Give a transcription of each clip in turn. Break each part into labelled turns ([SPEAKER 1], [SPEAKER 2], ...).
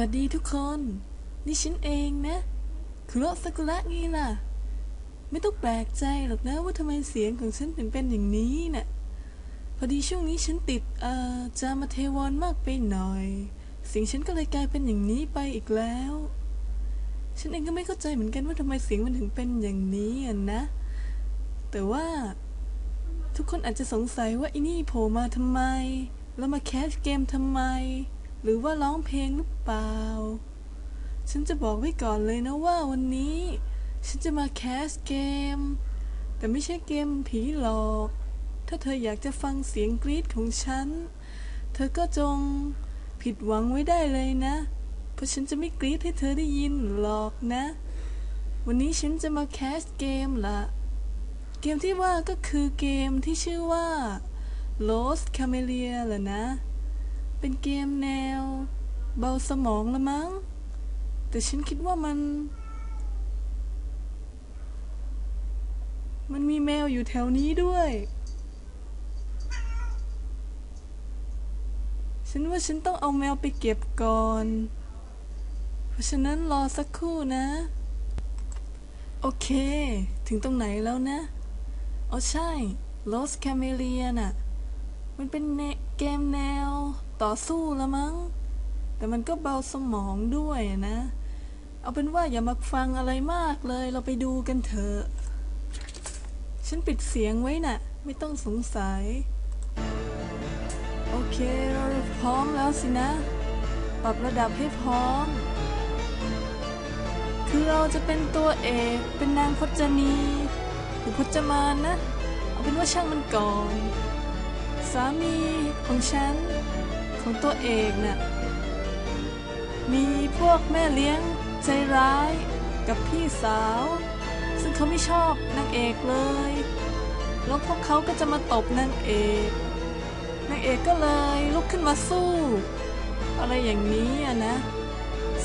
[SPEAKER 1] วัสดีทุกคน นี่ฉันเองนะ คุโรซากุระไงล่ะ ไม่ต้องแปลกใจหรอกนะว่าทำไมเสียงของฉันถึงเป็นอย่างนี้น่ะ พอดีช่วงนี้ฉันติดเอ่อจามาเทวอนมากไปหน่อย เสียงฉันก็เลยกลายเป็นอย่างนี้ไปอีกแล้ว ฉันเองก็ไม่เข้าใจเหมือนกันว่าทำไมเสียงมันถึงเป็นอย่างนี้อะนะ แต่ว่าทุกคนอาจจะสงสัยว่าอินี่โผล่มาทำไม แล้วมาแคสเกมทำไม หรือว่าร้องเพลงหรือเปล่า ฉันจะบอกไว้ก่อนเลยนะว่าวันนี้ ฉันจะมาแคสเกม แต่ไม่ใช่เกมผีหลอก ถ้าเธออยากจะฟังเสียงกรี๊ดของฉัน เธอก็จงผิดหวังไว้ได้เลยนะ เพราะฉันจะไม่กรี๊ดให้เธอได้ยินหรอกนะ วันนี้ฉันจะมาแคสเกมละเกมที่ว่าก็คือเกมที่ชื่อว่า Lost Camellia แหละนะ เป็นเกมแนว เบาสมองละมั้ง แต่ฉันคิดว่ามัน มันมีแมวอยู่แถวนี้ด้วย ฉันว่าฉันต้องเอาแมวไปเก็บก่อน เพราะฉะนั้นรอสักครู่นะ โอเค ถึงตรงไหนแล้วนะ อ๋อใช่ Lost Camellia น่ะ มันเป็นเกมแนวต่อสู้ละมั้ง แต่มันก็เบาสมองด้วยนะ เอาเป็นว่าอย่ามาฟังอะไรมากเลย เราไปดูกันเถอะ ฉันปิดเสียงไว้น่ะ ไม่ต้องสงสัย โอเค เราพร้อมแล้วสินะ ปรับระดับให้พร้อม คือเราจะเป็นตัวเอก เป็นนางพจนี หรือพจมานนะ เอาเป็นว่าช่างมันก่อน สามีของฉัน ของตัวเอกน่ะมีพวกแม่เลี้ยงใจร้ายกับพี่สาว ซึ่งเขาไม่ชอบนางเอกเลย แล้วพวกเขาก็จะมาตบนางเอกนางเอกก็เลยลุกขึ้นมาสู้ อะไรอย่างนี้อะนะ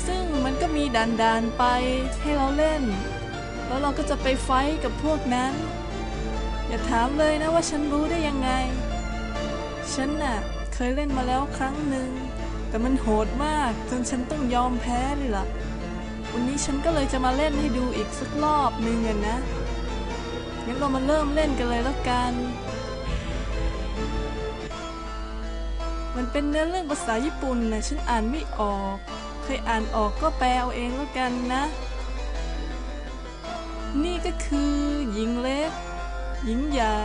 [SPEAKER 1] ซึ่งมันก็มีด่านๆไปให้เราเล่น แล้วเราก็จะไปไฟท์กับพวกนั้น อย่าถามเลยนะว่าฉันรู้ได้ยังไง ฉันน่ะ เคยเล่นมาแล้วครั้งหนึ่ง แต่มันโหดมากจนฉันต้องยอมแพ้เลยล่ะ วันนี้ฉันก็เลยจะมาเล่นให้ดูอีกสักรอบหนึ่งนะ งั้นเรามาเริ่มเล่นกันเลยแล้วกัน มันเป็นเนื้อเรื่องภาษาญี่ปุ่นนะฉันอ่านไม่ออก เคยอ่านออกก็แปลเอาเองแล้วกันนะ นี่ก็คือหญิงเล็กหญิงใหญ่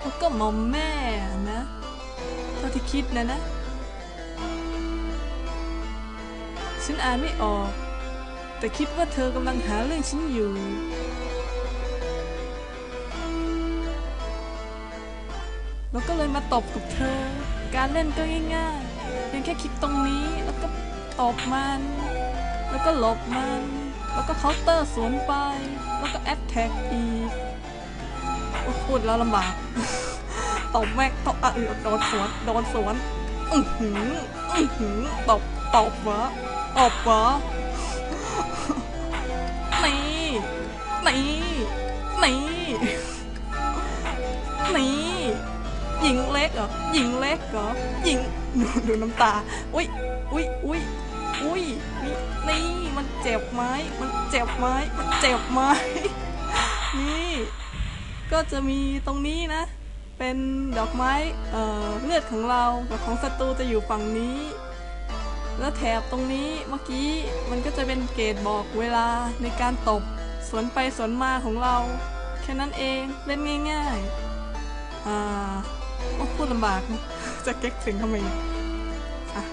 [SPEAKER 1] แล้วก็มอมแม่นะ เท่าที่คิดนะนะ ฉันอ่านไม่ออก แต่คิดว่าเธอกำลังหาเรื่องฉันอยู่ แล้วก็เลยมาตบกับเธอ การเล่นก็ง่ายๆ เพียงแค่คลิกตรงนี้ แล้วก็ตบมัน แล้วก็หลบมัน แล้วก็เคาน์เตอร์สวนไป แล้วก็แอตแทกอีกโอ้พูดแล้วลำบาก ตบแม็กตบอะเออโดนสวนโดนสวนอือหืออือหือตบตบวะตบวะนี่นี่นี่นี่หญิงเล็กเหรอหญิงเล็กเหรอหญิงดูดูน้ำตาอุ้ยอุ้ยอุ้ยอุ้ยนี่นี่มันเจ็บไหมมันเจ็บไหมมันเจ็บไหมนี่ ก็จะมีตรงนี้นะ เป็นดอกไม้เเลือดของเรากับของศัตรูจะอยู่ฝั่งนี้ แล้วแถบตรงนี้เมื่อกี้มันก็จะเป็นเกตบอกเวลาในการตบสวนไปสวนมาของเรา แค่นั้นเองเล่นง่ายๆอ่าโอ้พูดลำบากนะจะเก๊กเสียงทำไมอะ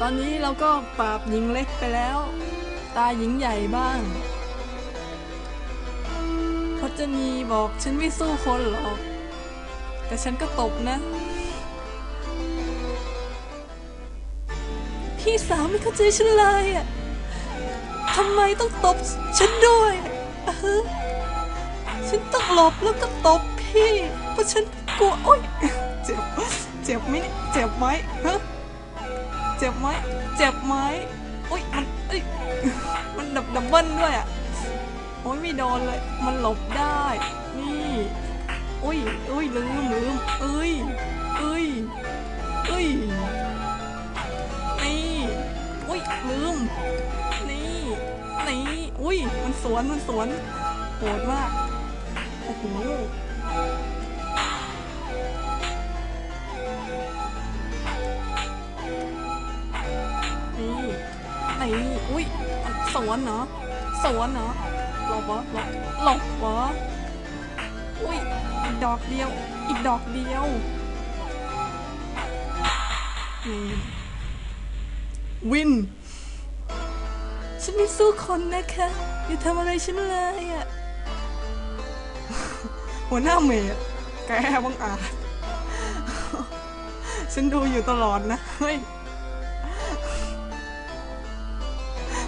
[SPEAKER 1] ตอนนี้เราก็ปราบหญิงเล็กไปแล้ว ตาหญิงใหญ่บ้างพจนีบอกฉันไม่สู้คนหรอก แต่ฉันก็ตบนะ พี่สาวไม่เข้าใจฉันเลยอะทำไมต้องตบฉันด้วยอะฮะฉันต้องหลบแล้วก็ตบพี่ เพราะฉันกลัวโอ๊ยเจ็บ เจ็บไหมเนี่ยเจ็บไหมฮะเจ็บไหมเจ็บไหมโอ๊ยมันเอ้ยมันดับดับเบิ้ลด้วยอะโอ๊ยไม่โดนเลย มันหลบได้ นี่ อุ้ยอุ้ยลืมลืมอุ้ยอุ้ยอุ้ยนี่อุ้ยลืมนี่นี่อุ้ยมันสวนมันสวนโหดมากโอ้โหนี่นี่อุ้ยสวนเนาะสวนเนาะหลบวะหลบหลบวะอุ้ย ดอกเดียว อีกดอกเดียวนี่วิน ฉันไม่สู้คนนะคะอย่าทำอะไรฉันเลยอะหัวหน้าเมดแกบังอาจฉันดูอยู่ตลอดนะ เฮ้ย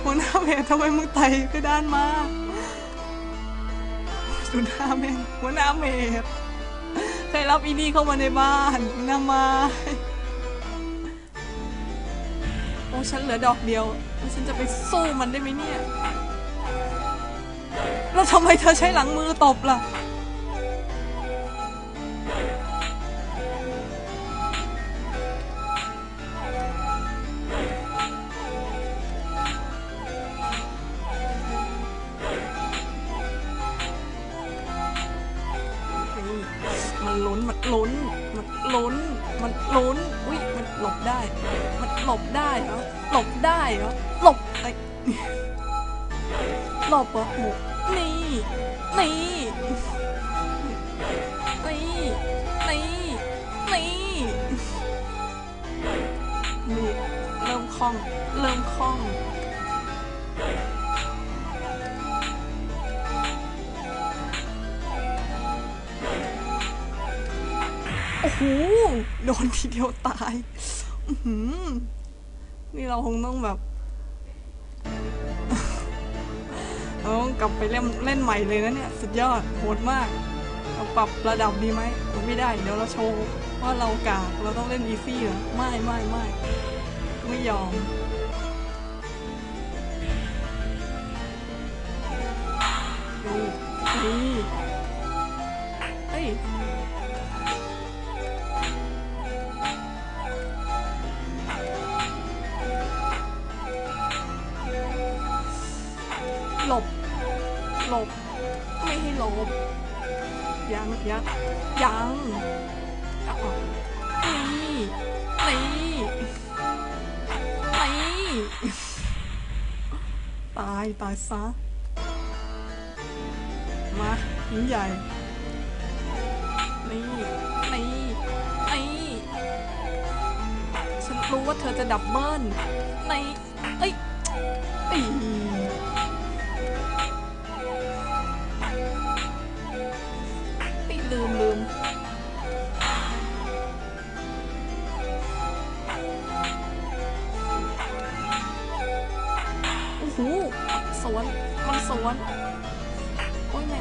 [SPEAKER 1] หัวหน้าเมดทำไมมึงไต่ไปด้านมาดูหน้าแม่งหัวหน้าเมดใครรับอีนี่เข้ามาในบ้านน้ามาโอ้ฉันเหลือดอกเดียวแล้วฉันจะไปสู้มันได้ไหมเนี่ย แล้วทำไมเธอใช้หลังมือตบล่ะ มันลุ้น มันลุ้น มันลุ้น มันลุ้น อุ้ย มันหลบได้ มันหลบได้เหรอ หลบได้เหรอ หลบไอ้หลบเหรอโอ้นี่ นี่ นี่ นี่ นี่ นี่ เริ่มคล่อง เริ่มคล่อง โอ้โห โดนทีเดียวตาย นี่เราคงต้องแบบเราต้องกลับไปเล่นเล่นใหม่เลยนะเนี่ย สุดยอดโหดมาก เราปรับระดับดีไหม ไม่ได้ เดี๋ยวเราโชว์ว่าเรากากเราต้องเล่นอีซี่เหรอ ไม่ไม่ไม่ไม่ยอมนี่นี่เฮ้ย ลบ ไม่ให้หลบ ยังยังยังเอานี่นี่นี่ตายตายซะ มาหินใหญ่ นี่นี่นี่ฉันรู้ว่าเธอจะดับเบิลในเอ้ยเอ้ย สวน มันสวน โอ้ยแม่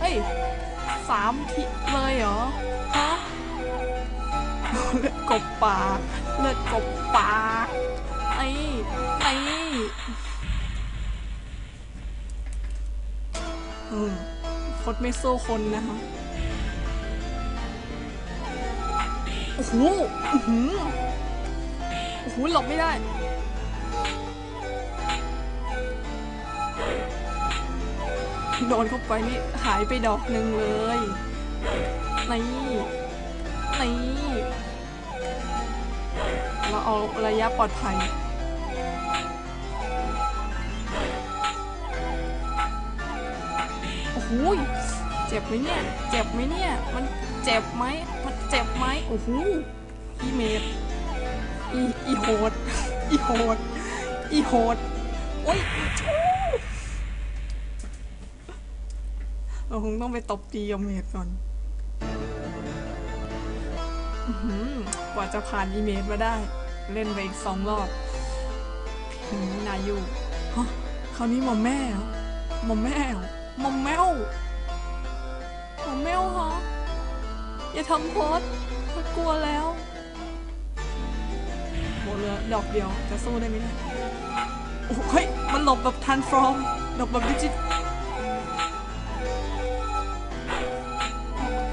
[SPEAKER 1] เฮ้ยสามทีเลยเหรอ ฮะ เลือดกบปากเลือดกบปากไอ้ไอ้อืมคดไม่สู้คนนะคะ โอ้โหอื้อหือโอ้โหหลบไม่ได้ โดนเข้าไปนี่หายไปดอกหนึ่งเลยนี่นี่เราเอาระยะปลอดภัยโอ้โห เจ็บไหมเนี่ย เจ็บไหมเนี่ย มันเจ็บไหมมันเจ็บไหมโอ้โหอีเมดอีอีโหดอีโหดอีโหดโอ้ยเราคงต้องไปตบตียมเมดก่อนอื้อหือกว่าจะผ่านอีเมจมาได้ เล่นไปอีกสองรอบหืมนายูฮะคราวนี้หมอมแม่เหรอหมอมแม่เหรอหมอมแมว มอมแมวเหรออย่าทำโพสฉันกลัวแล้วหมดเลือดอกเดียวจะสู้ได้ไหมเนี่ยโอ้เฮ้ยมันหลบแบบทันฟรอมหลบแบบดิจิต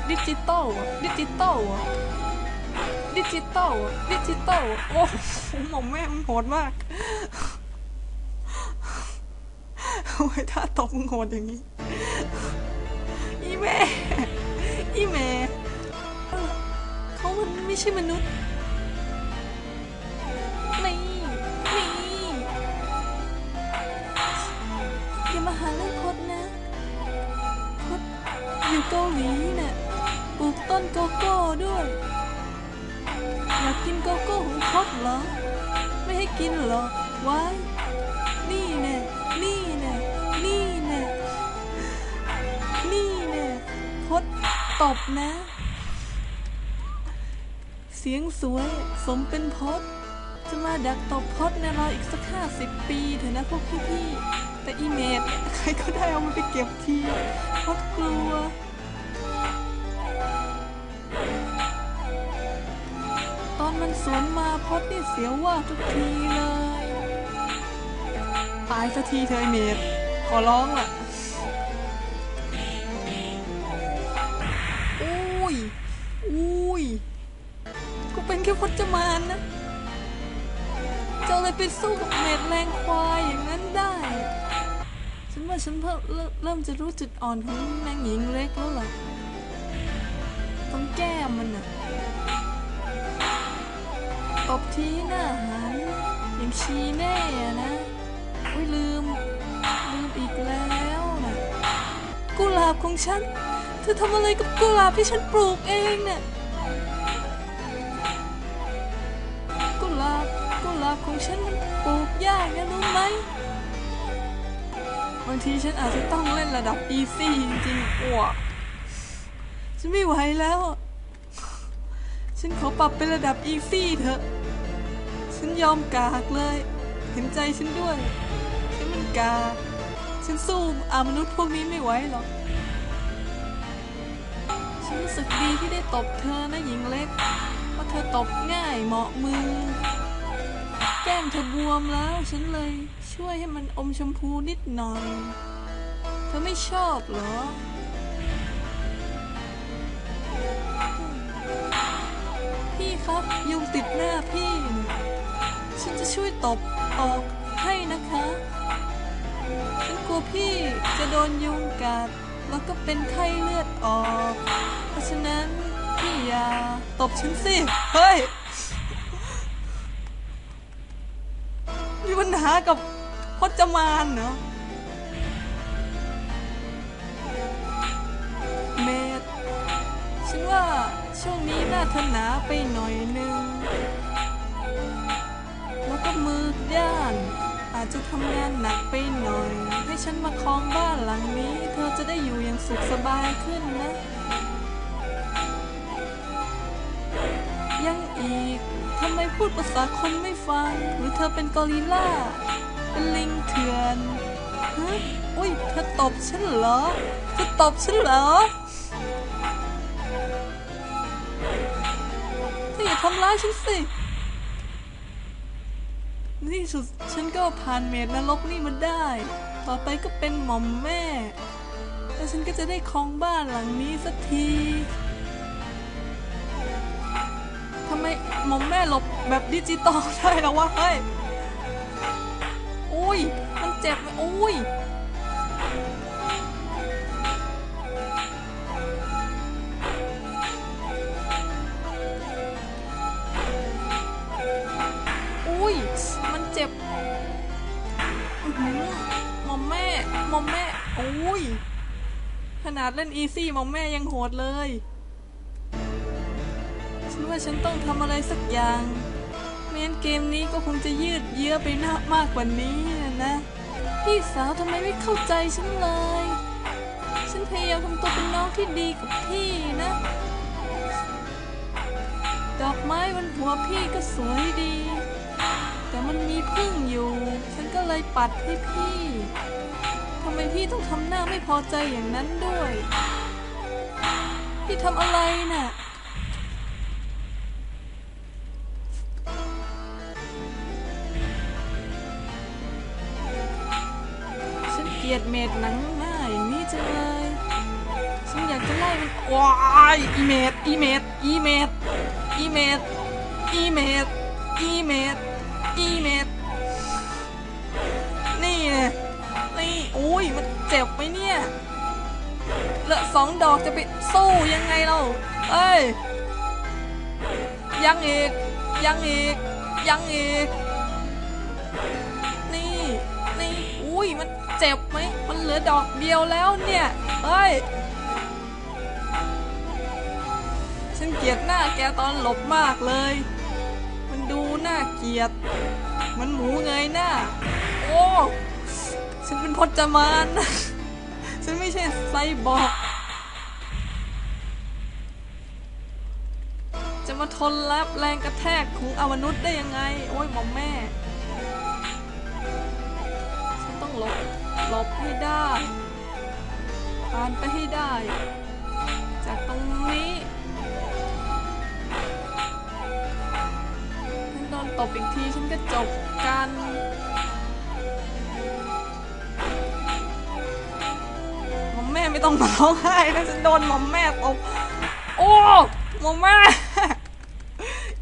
[SPEAKER 1] ดิจิตอลดิจิตอลดิจิตอลดิจิตอลโอ้หหม่อมแม่มึงโหดมากโอ้ยถ้าตบมึงโหดอย่างนี้ อีแม่ ใช่มนุษย์ นี่ นี่ อย่ามาหาเรื่องพดนะพดอยู่เกาหลีน่ะปลูกต้นโกโก้ด้วย อยากกินโกโก้ของพดเหรอ ไม่ให้กินเหรอว้ายนี่แน่นี่แน่นี่แน่นี่แน่พดตบนะ เสียงสวย สมเป็นพดจะมาดักตบพดในรออีกสักห้าสิบปีเถอะนะพวกพี่ๆแต่อีเมดใครก็ได้เอามันไปเก็บทีพดกลัวตอนมันสวนมาพดนี่เสียวว่าทุกทีเลย ตายสักทีเธอะไอเมดขอร้องล่ะ กูเป็นแค่พจมานนะจะอะไรไปสู้กับเมดแรงควายอย่างนั้นได้ ฉันว่าฉันเพิ่มเริ่มจะรู้จุดอ่อนของนางหญิงเล็กแล้วเหรอตรงแก้มันอะตบทีหน้าหันยังชีแน่นะอุ้ยลืม ลืมอีกแล้วนะกุหลาบของฉัน เธอทำอะไรกับกุหลาบที่ฉันปลูกเองเนี่ย กุหลาบของฉันมันปลูกยากนะรู้ไหมบางทีฉันอาจจะต้องเล่นระดับ easy จริงๆอ้วกฉันไม่ไหวแล้ว ฉันขอปรับเป็นระดับ easy เถอะ ฉันยอมกากเลย เห็นใจฉันด้วย ฉันมันกากฉันสู้อามนุษย์พวกนี้ไม่ไหวหรอก ฉันรู้สึกดีที่ได้ตบเธอนะหญิงเล็ก เพราะเธอตบง่ายเหมาะมือ ก้มเธอบวมแล้ว ฉันเลยช่วยให้มันอมชมพูนิดหน่อย เธอไม่ชอบเหรอ พี่ครับยุงติดหน้าพี่น่ะฉันจะช่วยตบออกให้นะคะ ฉันกลัวพี่จะโดนยุงกัด แล้วก็เป็นไข้เลือดออก เพราะฉะนั้นพี่อย่าตบฉันสิ เฮ้ย มีปัญหากับพจมานเหรอเมดฉันว่าช่วงนี้หน้าเธอหนาไปหน่อยนึง แล้วก็มือด้าน อาจจะทำงานหนักไปหน่อย ให้ฉันมาครองบ้านหลังนี้ เธอจะได้อยู่อย่างสุขสบายขึ้นนะ ยังอีก ทำไมพูดภาษาคนไม่ฟัง หรือเธอเป็นกอริลล่าเป็นลิงเถื่อนฮะอุ้ยเธอตบฉันเหรอเธอตบฉันเหรอเธออย่าทำร้ายฉันสินที่สุดฉันก็ผ่านเมดนรกนี่มาได้ ต่อไปก็เป็นหม่อมแม่ แล้วฉันก็จะได้ครองบ้านหลังนี้สักที มอมแม่หลบแบบดิจิตอลได้แล้ววะเฮ้ย อุ้ย มันเจ็บไหมอุ้ย อุ้ย มันเจ็บมอมแม่ มอมแม่ อุ้ย ขนาดเล่นอีซี่มอมแม่ยังโหดเลย ฉันว่าฉันต้องทำอะไรสักอย่างไม่งั้นเกมนี้ก็คงจะยืดเยื้อไปนามากกว่านี้นะ พี่สาวทำไมไม่เข้าใจฉันเลย ฉันพยายามทำตัวเป็นน้องที่ดีกับพี่นะ ดอกไม้บนหัวพี่ก็สวยดี แต่มันมีพึ่งอยู่ ฉันก็เลยปัดให้พี่ทำไมพี่ต้องทำหน้าไม่พอใจอย่างนั้นด้วย พี่ทำอะไรน่ะ ยดเม็ดหนังหน้าอย่างนี้จังเลยฉันอยากจะไล่มันว้ายอีเมดอีเมดอีเมดอีเมดอีเมดอีเมดอีเมดนี่ไงนี่โอ้ยมันเจ็บไหมเนี่ยเหลือสองดอกจะไปสู้ยังไงเราเอ้ยยังอีกยังอีกยังอีก เจ็บไหมมันเหลือดอกเดียวแล้วเนี่ยเฮ้ย ฉันเกลียดหน้าแกตอนหลบมากเลย มันดูน่าเกลียด มันหมูเงยหน้า โอ้ ฉันเป็นพจมาน ฉันไม่ใช่ไซบอร์กจะมาทนรับแรงกระแทกของอมนุษย์ได้ยังไง โอ้ยหมอมแม่ ฉันต้องหลบ หลบให้ได้ผ่านไปให้ได้ จากตรงนี้ฉันโดนตบอีกทีฉันก็จบกันหมอมแม่ไม่ต้องมาร้องไห้นะฉันโดนหมอมแม่ตบโอ้หมอมแม่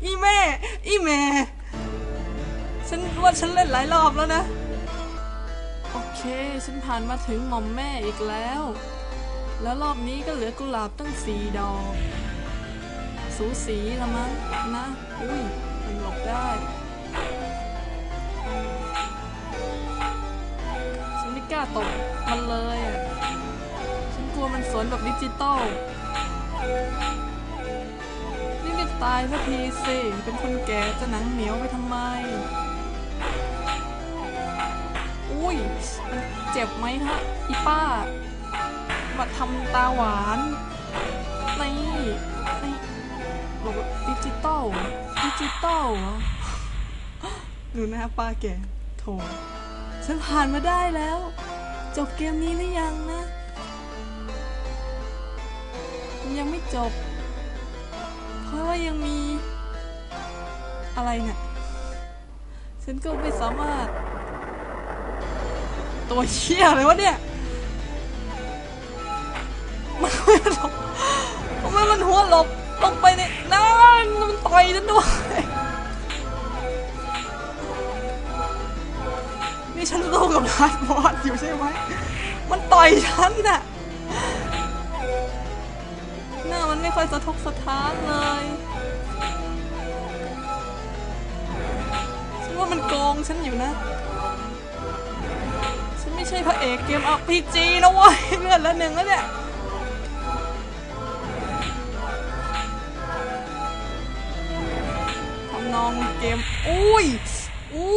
[SPEAKER 1] อีแม่ อีแม่ ฉันว่าฉันเล่นหลายรอบแล้วนะ เค ฉันผ่านมาถึงหม่อมแม่อีกแล้ว แล้วรอบนี้ก็เหลือกุหลาบตั้งสี่ดอก สูสีละมั้งนะ อุ้ย มันหลบได้ ฉันไม่กล้าตบมันเลยอะ ฉันกลัวมันสวนแบบดิจิตอลนี่รีบตายสักทีสิ เป็นคนแก่จะหนังเหนียวไปทำไม อุ้ยมันเจ็บไหมฮะอีป้า มาทำตาหวานในี่นี่บอกดิจิตอลดิจิตอลดูหน้าป้าแกโถฉันผ่านมาได้แล้ว จบเกมนี้หรือยังนะยังไม่จบ เพราะว่ายังมีอะไรเนี่ย ฉันก็ไม่สามารถ ตัวเชี่ยเลยวะเนี่ย มันไม่หลบทำไมมันหัวหลบลงไปในนั่นมันต่อยฉันด้วย นี่ฉันสู้กับลาดบอสอยู่ใช่ไหม มันต่อยฉันน่ะ หน้ามันไม่ค่อยสะทกสะท้านเลยฉันว่ามันโกงฉันอยู่นะ ไม่ใช่พระเอกเกม RPG นะเว้ยเลือดละหนึ่งแล้วเนี่ยทำนองเกม อุ้ย อู้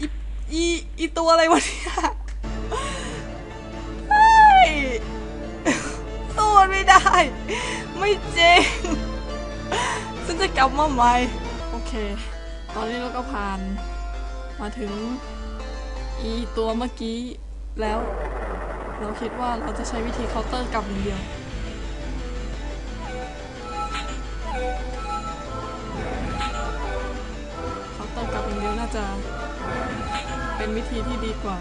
[SPEAKER 1] อีอีอีตัวอะไรวะเนี่ยเฮ้ยสู้มันไม่ได้ ไม่จริงฉันจะกลับมาใหม่ โอเค ตอนนี้เราก็ผ่านมาถึงอีตัวเมื่อกี้ แล้ว เราคิดว่าเราจะใช้วิธีเคาน์เตอร์กลับอย่างเดียว เคาน์เตอร์กลับอย่างเดียวน่าจะเป็นวิธีที่ดีกว่า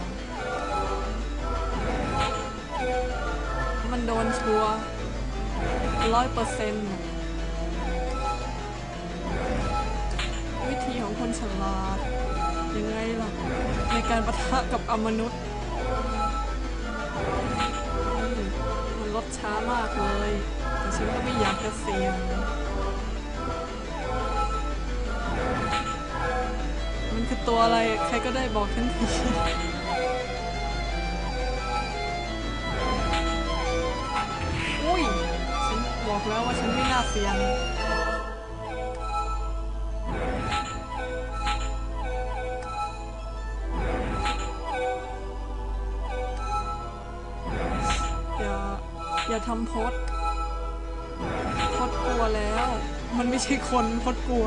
[SPEAKER 1] มันโดนชัวร้อยเปอร์เซ็นต์วิธีของคนฉลาดยังไงล่ะ ในการประทะกับอมนุษย์ ถช้ามากเลย แต่ฉันก็ไม่อยากจะเสี่ยงมันคือตัวอะไรใครก็ได้บอกฉันทีอุ้ย ฉันบอกแล้วว่าฉันไม่น่าเสี่ยง อย่าทำพดพดกลัวแล้ว มันไม่ใช่คนพดกลัว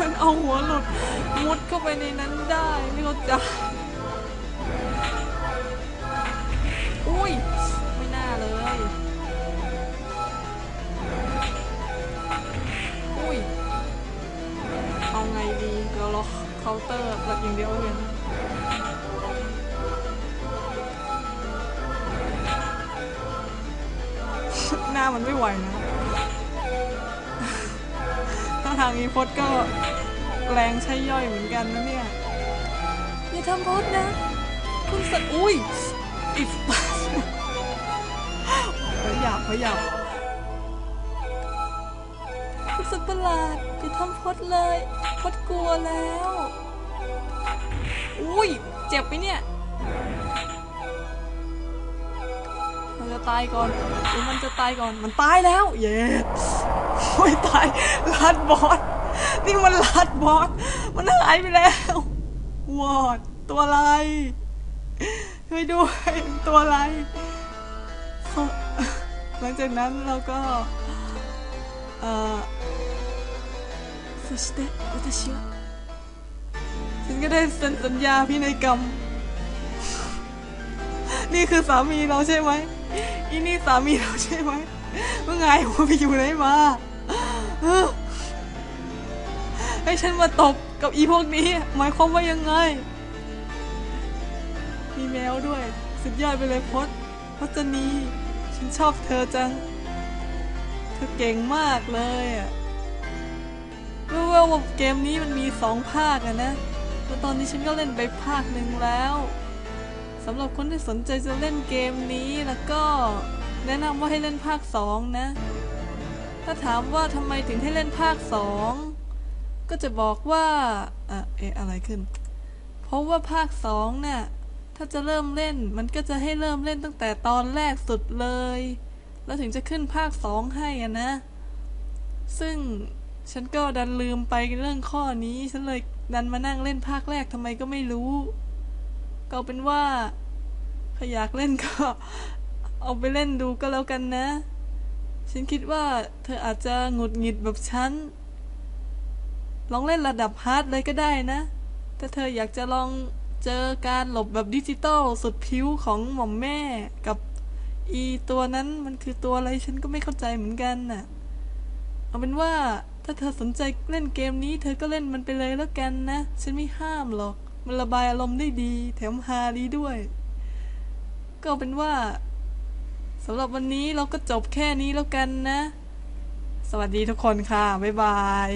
[SPEAKER 1] มันเอาหัวหลุดมุดเข้าไปในนั้นได้ไม่เข้าใจ เคาน์เตอร์แบบอย่างเดียวเลยหน้ามันไม่ไหวนะถ้าทางนี้พดก็แรงใช้ย่อยเหมือนกันนะเนี่ย อย่าทำพดนะ คุณสัตว์อุ้ยอีกพยายามพยายามคุณสัตว์ประหลาดอย่าทำพดเลยพดกลัวแล้ว อุ้ย เจ็บไปเนี่ย มันจะตายก่อนหรือมันจะตายก่อน มันตายแล้ว เย้โอ้ยตายลัดบอส นี่มันลัดบอส มันหายไปแล้ว วอด ตัวอะไรช่วยด้วยตัวอะไร หลังจากนั้นเราก็ เอ่อ そして私はฉันก็ได้เซ็นสัญญาพินัยกรรม นี่คือสามีเราใช่ไหมอีนี่สามีเราใช่ไหมเมื่อไงหัวไปอยู่ไหนมาเออให้ฉันมาตบกับอีพวกนี้ หมายความว่ายังไง มีแมวด้วย สุดยอดไปเลยพจน์พจนี ฉันชอบเธอจัง เธอเก่งมากเลยอ่ะ รู้ว่าวเกมนี้มันมีสองภาคอะนะแล้วตอนนี้ฉันก็เล่นไปภาคหนึ่งแล้วสำหรับคนที่สนใจจะเล่นเกมนี้แล้วก็แนะนำว่าให้เล่นภาค2นะ ถ้าถามว่าทำไมถึงให้เล่นภาค2ก็จะบอกว่าอะเอะอะไรขึ้น เพราะว่าภาค2น่ะถ้าจะเริ่มเล่นมันก็จะให้เริ่มเล่นตั้งแต่ตอนแรกสุดเลย แล้วถึงจะขึ้นภาค2ให้อะนะ ซึ่ง ฉันก็ดันลืมไปเรื่องข้อนี้ ฉันเลยดันมานั่งเล่นภาคแรกทำไมก็ไม่รู้ ก็เอาเป็นว่าถ้าอยากเล่นก็ เอาไปเล่นดูก็แล้วกันนะ ฉันคิดว่าเธออาจจะหงุดหงิดแบบฉัน ลองเล่นระดับฮาร์ดเลยก็ได้นะ ถ้าเธออยากจะลองเจอการหลบแบบดิจิตอลสุดพิ้วของหม่อมแม่กับอีตัวนั้นมันคือตัวอะไรฉันก็ไม่เข้าใจเหมือนกันน่ะ เอาเป็นว่า ถ้าเธอสนใจเล่นเกมนี้ เธอก็เล่นมันไปเลยแล้วกันนะ ฉันไม่ห้ามหรอก มันระบายอารมณ์ได้ดี แถมฮาดีด้วย ก็เป็นว่าสำหรับวันนี้เราก็จบแค่นี้แล้วกันนะ สวัสดีทุกคนค่ะ บ๊ายบาย